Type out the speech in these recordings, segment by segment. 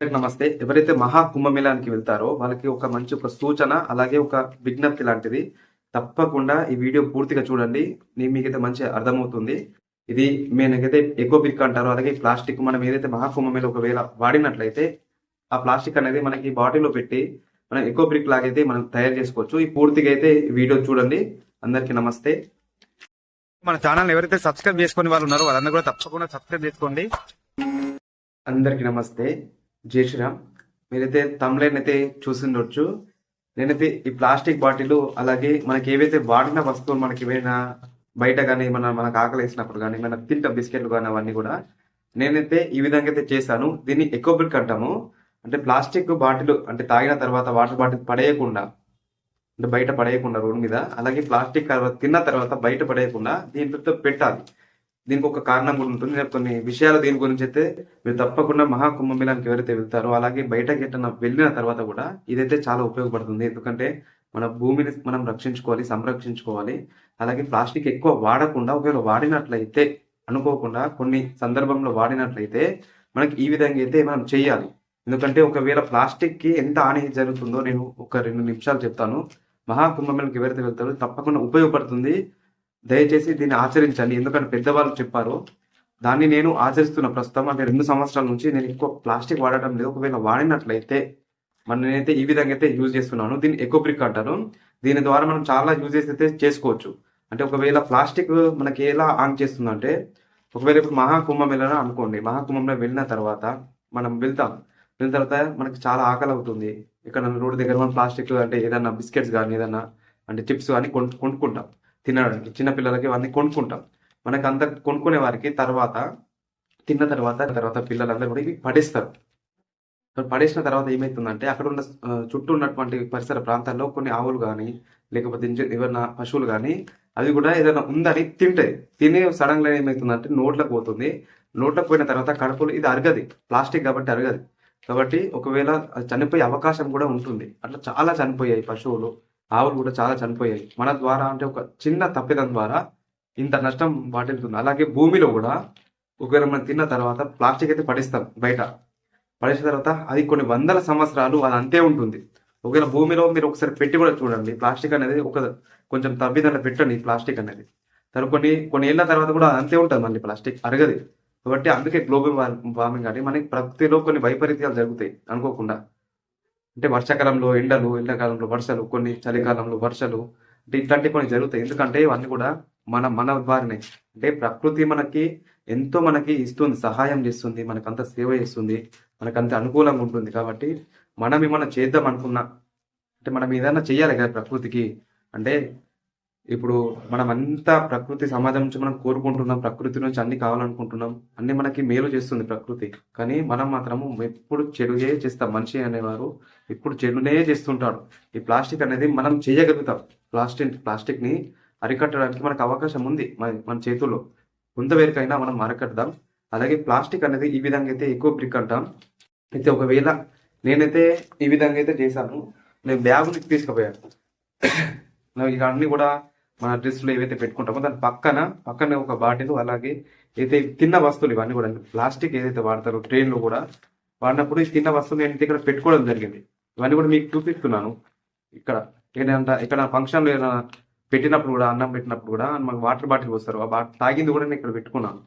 నమస్తే. ఎవరైతే మహా కుంభమేళానికి వెళ్తారో వాళ్ళకి ఒక మంచి ఒక సూచన అలాగే ఒక విజ్ఞప్తి లాంటిది. తప్పకుండా ఈ వీడియో పూర్తిగా చూడండి. నేను మీకైతే మంచి అర్థమవుతుంది. ఇది మేనకైతే ఎకో బ్రిక్ అంటారు అలాగే ప్లాస్టిక్ మనం ఏదైతే మహాకుంభమేళ ఒకవేళ వాడినట్లయితే ఆ ప్లాస్టిక్ అనేది మనకి బాటిల్లో పెట్టి మనం ఎకో బ్రిక్ లాగైతే మనం తయారు చేసుకోవచ్చు. ఈ పూర్తిగా అయితే ఈ వీడియో చూడండి. అందరికీ నమస్తే. మన ఛానల్ ఎవరైతే సబ్స్క్రైబ్ చేసుకుని వాళ్ళు ఉన్నారో వాళ్ళందరూ కూడా తప్పకుండా సబ్స్క్రైబ్ చేసుకోండి. అందరికీ నమస్తే. జై శ్రీరామ్. మీరైతే తమ్లైన్ అయితే చూసిండొచ్చు. నేనైతే ఈ ప్లాస్టిక్ బాటిల్ అలాగే మనకి ఏవైతే వాడిన వస్తువులు మనకి ఏమైనా బయట కానీ మన మనకు ఆకలి వేసినప్పుడు కానీ మన తింట బిస్కెట్లు కానీ అవన్నీ కూడా నేనైతే ఈ విధంగా అయితే చేశాను. దీన్ని ఎక్కువ బ్రిక్ అంటాము. అంటే ప్లాస్టిక్ బాటిల్ అంటే తాగిన తర్వాత వాటర్ బాటిల్ పడేయకుండా అంటే బయట పడేయకుండా రోడ్డు మీద అలాగే ప్లాస్టిక్ తర్వాత తిన్న తర్వాత బయట పడేయకుండా దీంట్లో పెట్టాలి. దీనికి ఒక కారణం కూడా ఉంటుంది. నేను కొన్ని విషయాలు దీని గురించి అయితే మీరు తప్పకుండా మహాకుంభమేళానికి ఎవరైతే వెళ్తారో అలాగే బయటకి ఎట్టన వెళ్ళిన తర్వాత కూడా ఇదైతే చాలా ఉపయోగపడుతుంది. ఎందుకంటే మన భూమిని మనం రక్షించుకోవాలి సంరక్షించుకోవాలి. అలాగే ప్లాస్టిక్ ఎక్కువ వాడకుండా ఒకవేళ వాడినట్లయితే అనుకోకుండా కొన్ని సందర్భంలో వాడినట్లయితే మనకి ఈ విధంగా అయితే మనం చేయాలి. ఎందుకంటే ఒకవేళ ప్లాస్టిక్కి ఎంత హాని జరుగుతుందో నేను ఒక రెండు నిమిషాలు చెప్తాను. మహాకుంభమేళకి ఎవరైతే వెళ్తారో తప్పకుండా ఉపయోగపడుతుంది. దయచేసి దీన్ని ఆచరించండి. ఎందుకంటే పెద్దవాళ్ళు చెప్పారు దాన్ని నేను ఆచరిస్తున్న ప్రస్తుతం అంటే రెండు సంవత్సరాల నుంచి నేను ఎక్కువ ప్లాస్టిక్ వాడటం లేదు. ఒకవేళ వాడినట్లయితే మన నేనైతే ఈ విధంగా అయితే యూజ్ చేస్తున్నాను. దీన్ని ఎకో బ్రిక్ అంటారు. దీని ద్వారా మనం చాలా యూజెస్ అయితే చేసుకోవచ్చు. అంటే ఒకవేళ ప్లాస్టిక్ మనకి ఎలా ఆన్ చేస్తుందంటే ఒకవేళ ఇప్పుడు మహాకుంభమేళన అనుకోండి. మహాకుంభంలో వెళ్ళిన తర్వాత మనం వెళ్తాం. వెళ్ళిన తర్వాత మనకి చాలా ఆకలి అవుతుంది. ఇక్కడ రోడ్డు దగ్గర మనం ప్లాస్టిక్ అంటే ఏదన్నా బిస్కెట్స్ కానీ ఏదన్నా అంటే చిప్స్ కానీ కొను కొనుక్కుంటాం. తినడానికి చిన్నపిల్లలకి ఇవన్నీ కొనుక్కుంటాం. మనకి అంత కొనుక్కునే వారికి తర్వాత తిన్న తర్వాత తర్వాత పిల్లలందరూ కూడా ఇవి పడేస్తారు. పడేసిన తర్వాత ఏమవుతుందంటే అక్కడ ఉన్న చుట్టూ ఉన్నటువంటి పరిసర ప్రాంతాల్లో కొన్ని ఆవులు కానీ లేకపోతే ఇంజ- ఏవైనా పశువులు కానీ అవి కూడా ఏదైనా ఉందని తింటాయి. తినే సడన్గా ఏమవుతుందంటే నోట్లోకి పోతుంది. నోట్లోకి పోయిన తర్వాత కడుపులు ఇది అరగది. ప్లాస్టిక్ కాబట్టి అరగది. కాబట్టి ఒకవేళ అది చనిపోయే అవకాశం కూడా ఉంటుంది. అట్లా చాలా చనిపోయాయి పశువులు. ఆవులు కూడా చాలా చనిపోయాయి. మన ద్వారా అంటే ఒక చిన్న తప్పిదం ద్వారా ఇంత నష్టం వాటిల్తుంది అలాగే భూమిలో కూడా ఒకవేళ మనం తిన్న తర్వాత ప్లాస్టిక్ అయితే పడిస్తాం బయట. పడేసిన తర్వాత అది కొన్ని వందల సంవత్సరాలు అది అంతే ఉంటుంది. ఒకవేళ భూమిలో మీరు ఒకసారి పెట్టి కూడా చూడండి. ప్లాస్టిక్ అనేది ఒక కొంచెం తవ్విదల పెట్టండి ప్లాస్టిక్ అనేది. తర్వాత కొన్ని కొన్ని ఏళ్ళ తర్వాత కూడా అది అంతే ఉంటుంది మళ్ళీ ప్లాస్టిక్ అరగది. కాబట్టి అందుకే గ్లోబల్ వార్మింగ్ అంటే మనకి ప్రకృతిలో కొన్ని వైపరీత్యాలు జరుగుతాయి అనుకోకుండా. అంటే వర్షాకాలంలో ఎండలు ఎండాకాలంలో వర్షాలు కొన్ని చలికాలంలో వర్షాలు అంటే ఇట్లాంటివి కొన్ని జరుగుతాయి. ఎందుకంటే ఇవన్నీ కూడా మన మన ద్వారానే. అంటే ప్రకృతి మనకి ఎంతో మనకి ఇస్తుంది సహాయం చేస్తుంది మనకంత సేవ చేస్తుంది మనకంత అనుకూలంగా ఉంటుంది. కాబట్టి మనం ఏమన్నా చేద్దాం అనుకున్నా అంటే మనం ఏదైనా చేయాలి కదా ప్రకృతికి. అంటే ఇప్పుడు మనం అంతా ప్రకృతి సమాజం నుంచి మనం కోరుకుంటున్నాం ప్రకృతి నుంచి అన్ని కావాలనుకుంటున్నాం అన్ని మనకి మేలు చేస్తుంది ప్రకృతి. కానీ మనం మాత్రము ఎప్పుడు చెడుగే చేస్తాం. మనిషి అనేవారు ఇప్పుడు చెడునే చేస్తుంటాడు. ఈ ప్లాస్టిక్ అనేది మనం చేయగలుగుతాం. ప్లాస్టిక్ ప్లాస్టిక్ని అరికట్టడానికి మనకు అవకాశం ఉంది మన మన చేతుల్లో. కొంతవరకైనా మనం అరికడదాం. అలాగే ప్లాస్టిక్ అనేది ఈ విధంగా అయితే ఎక్కువ బ్రిక్ అంటాం. అయితే ఒకవేళ నేనైతే ఈ విధంగా అయితే చేశాను. నేను బ్యాగుని తీసుకుపోయాను. ఇక అన్ని కూడా మన డ్రెస్సులు ఏవైతే పెట్టుకుంటామో దాని పక్కన పక్కనే ఒక బాటిల్ అలాగే అయితే తిన్న వస్తువులు ఇవన్నీ కూడా ప్లాస్టిక్ ఏదైతే వాడతారో ట్రైన్లో కూడా వాడినప్పుడు ఈ తిన్న వస్తువులు నేను ఇక్కడ పెట్టుకోవడం జరిగింది. ఇవన్నీ కూడా మీకు చూపిస్తున్నాను. ఇక్కడ ఏంటంటే ఇక్కడ ఫంక్షన్లో ఏదైనా పెట్టినప్పుడు కూడా అన్నం పెట్టినప్పుడు కూడా మనకు వాటర్ బాటిల్ వస్తారు ఆ బాటిల్ తాగింది కూడా నేను ఇక్కడ పెట్టుకున్నాను.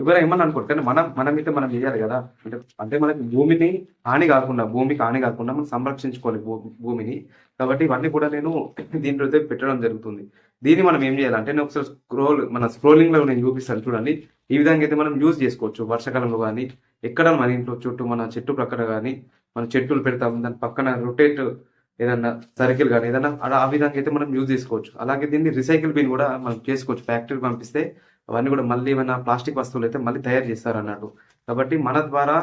ఎవరు ఏమన్నా అనుకోరు కానీ మనం మనం అయితే మనం చేయాలి కదా. అంటే అంటే మనకి భూమిని హాని కాకుండా భూమికి హాని కాకుండా మనం సంరక్షించుకోవాలి భూమిని. కాబట్టి ఇవన్నీ కూడా నేను దీంట్లో పెట్టడం జరుగుతుంది. దీన్ని మనం ఏం చేయాలంటే నేను ఒకసారి స్క్రోల్ మన స్క్రోలింగ్లో నేను చూపిస్తాను చూడండి. ఈ విధంగా అయితే మనం యూజ్ చేసుకోవచ్చు. వర్షాకాలంలో కానీ ఎక్కడ మన ఇంట్లో చుట్టూ మన చెట్టు ప్రక్కన కానీ మన చెట్టులు పెడతాం దాని పక్కన రొటేట్ ఏదన్నా సర్కిల్ కానీ ఏదన్నా ఆ విధంగా అయితే మనం యూజ్ చేసుకోవచ్చు. అలాగే దీన్ని రీసైకిల్ బిన్ కూడా మనం చేసుకోవచ్చు. ఫ్యాక్టరీ పంపిస్తే అవన్నీ కూడా మళ్ళీ ఏమైనా ప్లాస్టిక్ వస్తువులు అయితే మళ్ళీ తయారు చేస్తారు అన్నట్టు కాబట్టి మన ద్వారా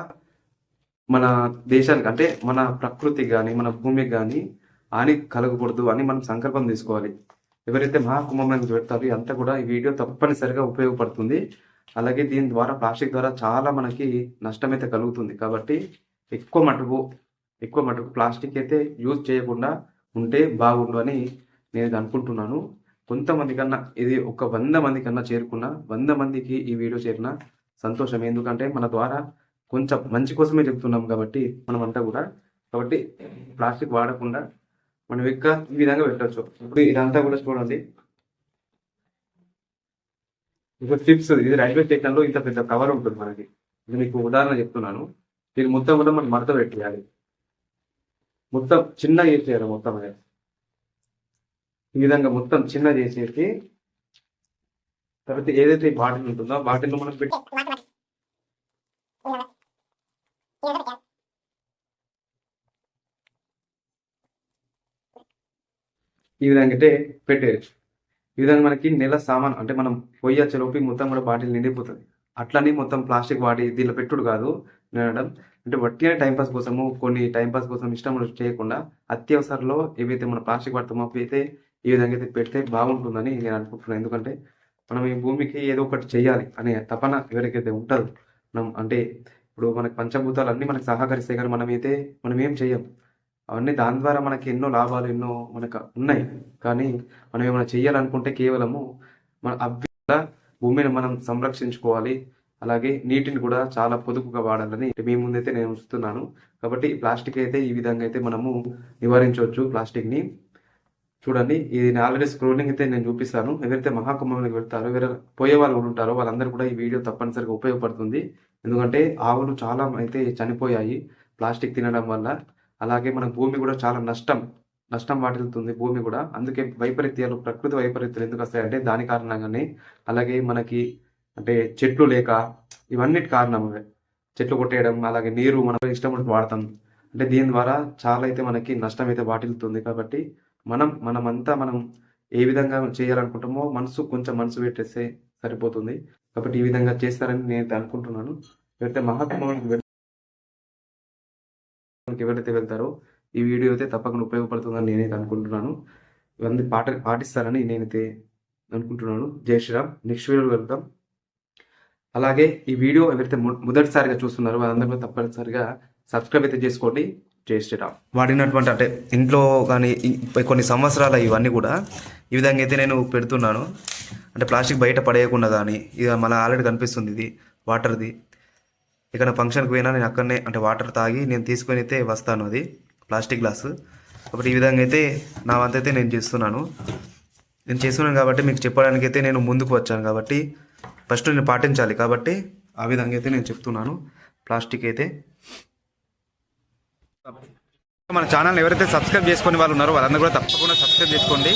మన దేశానికి అంటే మన ప్రకృతికి కానీ మన భూమికి కానీ హాని కలగకూడదు అని మనం సంకల్పం తీసుకోవాలి. ఎవరైతే మహాకుంభంలోకి పెడతారో అంతా కూడా ఈ వీడియో తప్పనిసరిగా ఉపయోగపడుతుంది. అలాగే దీని ద్వారా ప్లాస్టిక్ ద్వారా చాలా మనకి నష్టం అయితే కలుగుతుంది. కాబట్టి ఎక్కువ మటుకు ఎక్కువ మటుకు ప్లాస్టిక్ అయితే యూజ్ చేయకుండా ఉంటే బాగుండు అని నేను అనుకుంటున్నాను. కొంతమంది కన్నా ఇది ఒక వంద మంది కన్నా చేరుకున్న వంద మందికి ఈ వీడియో చేరిన సంతోషం ఎందుకంటే మన ద్వారా కొంచెం మంచి కోసమే చెప్తున్నాం కాబట్టి మనం అంతా కూడా. కాబట్టి ప్లాస్టిక్ వాడకుండా మనం ఇంకా ఈ విధంగా పెట్టవచ్చు ఇప్పుడు ఇదంతా కూడా చూడండి. ఇప్పుడు చిప్స్ ఇది రైల్వే స్టేషన్లో ఇంత పెద్ద కవర్ ఉంటుంది మనకి. ఇది మీకు ఉదాహరణ చెప్తున్నాను. దీన్ని మొత్తం కూడా మనం మడత పెట్టేయాలి. మొత్తం చిన్న చేసేయాలి మొత్తం అది ఈ విధంగా మొత్తం చిన్న చేసేసి తర్వాత ఏదైతే బాటిల్ ఉంటుందో బాటిల్లో మనం పెట్టి ఈ విధంగా అయితే పెట్టేయచ్చు. ఈ విధంగా మనకి నెల సామాన్ అంటే మనం పొయ్యి వచ్చేలోపు మొత్తం కూడా బాటిల్ నిండిపోతుంది. అట్లనే మొత్తం ప్లాస్టిక్ బాటిల్ దీనిలో పెట్టుడు కాదు నిండడం అంటే వట్టిగానే టైంపాస్ కోసము కొన్ని టైంపాస్ కోసం ఇష్టం చేయకుండా అత్యవసరంలో ఏవైతే మన ప్లాస్టిక్ వాడతామో అవి అయితే ఈ విధంగా అయితే పెడితే బాగుంటుందని నేను అనుకుంటున్నాను. ఎందుకంటే మనం ఈ భూమికి ఏదో ఒకటి చేయాలి అనే తపన ఎవరికైతే ఉంటుందో మనం అంటే ఇప్పుడు మనకి పంచభూతాలు అన్నీ మనకు సహకరిస్తే కానీ మనమైతే మనం ఏం చెయ్యం అవన్నీ దాని ద్వారా మనకి ఎన్నో లాభాలు ఎన్నో మనకు ఉన్నాయి. కానీ మనం ఏమైనా చేయాలనుకుంటే కేవలము మన అవి భూమిని మనం సంరక్షించుకోవాలి. అలాగే నీటిని కూడా చాలా పొదుపుగా వాడాలని మీ ముందైతే నేను ఉంచుతున్నాను కాబట్టి ప్లాస్టిక్ అయితే ఈ విధంగా అయితే మనము నివారించవచ్చు. ప్లాస్టిక్ని చూడండి ఇది ఆల్రెడీ స్క్రోలింగ్ అయితే నేను చూపిస్తాను. ఎవరైతే మహాకుంభంలోకి వెళ్తారో ఎవరు పోయే వాళ్ళు కూడా ఉంటారో వాళ్ళందరూ కూడా ఈ వీడియో తప్పనిసరిగా ఉపయోగపడుతుంది. ఎందుకంటే ఆవులు చాలా అయితే చనిపోయాయి ప్లాస్టిక్ తినడం వల్ల. అలాగే మన భూమి కూడా చాలా నష్టం నష్టం వాటిల్తుంది భూమి కూడా. అందుకే వైపరీత్యాలు ప్రకృతి వైపరీత్యాలు ఎందుకు వస్తాయంటే దాని కారణంగానే. అలాగే మనకి అంటే చెట్లు లేక ఇవన్నిటి కారణమే చెట్లు కొట్టేయడం అలాగే నీరు మనం ఇష్టం వాడతాం. అంటే దీని ద్వారా చాలా అయితే మనకి నష్టం అయితే వాటిల్తుంది కాబట్టి మనం మనమంతా మనం ఏ విధంగా చేయాలనుకుంటామో మనసు కొంచెం మనసు పెట్టేస్తే సరిపోతుంది. కాబట్టి ఈ విధంగా చేస్తారని నేను అనుకుంటున్నాను. ఎవరైతే మహాత్మానికి ఎవరైతే వెళ్తారో ఈ వీడియో అయితే తప్పకుండా ఉపయోగపడుతుందని నేనైతే అనుకుంటున్నాను. ఇవన్నీ పాట పాటిస్తారని నేనైతే అనుకుంటున్నాను. జై శ్రీరామ్. నెక్స్ట్ వీడియో వెళ్తాం అలాగే ఈ వీడియో ఎవరైతే మొదటిసారిగా చూస్తున్నారో వాళ్ళందరూ తప్పనిసరిగా సబ్స్క్రైబ్ అయితే చేసుకోండి. జై శ్రీరామ్ వాడినటువంటి అంటే ఇంట్లో కానీ కొన్ని సంవత్సరాల ఇవన్నీ కూడా ఈ విధంగా అయితే నేను పెడుతున్నాను. అంటే ప్లాస్టిక్ బయట పడేయకుండా కానీ ఇక మళ్ళీ ఆల్రెడీ కనిపిస్తుంది ఇది వాటర్ది. ఇక్కడ ఫంక్షన్కి పోయినా నేను అక్కడనే అంటే వాటర్ తాగి నేను తీసుకొని అయితే వస్తాను అది ప్లాస్టిక్ గ్లాస్. కాబట్టి ఈ విధంగా అయితే నా వంతైతే నేను చేస్తున్నాను. నేను చేస్తున్నాను కాబట్టి మీకు చెప్పడానికి అయితే నేను ముందుకు వచ్చాను కాబట్టి ఫస్ట్ నేను పాటించాలి కాబట్టి ఆ విధంగా అయితే నేను చెప్తున్నాను. ప్లాస్టిక్ అయితే మన ఛానల్ ఎవరైతే సబ్స్క్రైబ్ చేసుకునే వాళ్ళు ఉన్నారో వాళ్ళందరూ కూడా తప్పకుండా సబ్స్క్రైబ్ చేసుకోండి.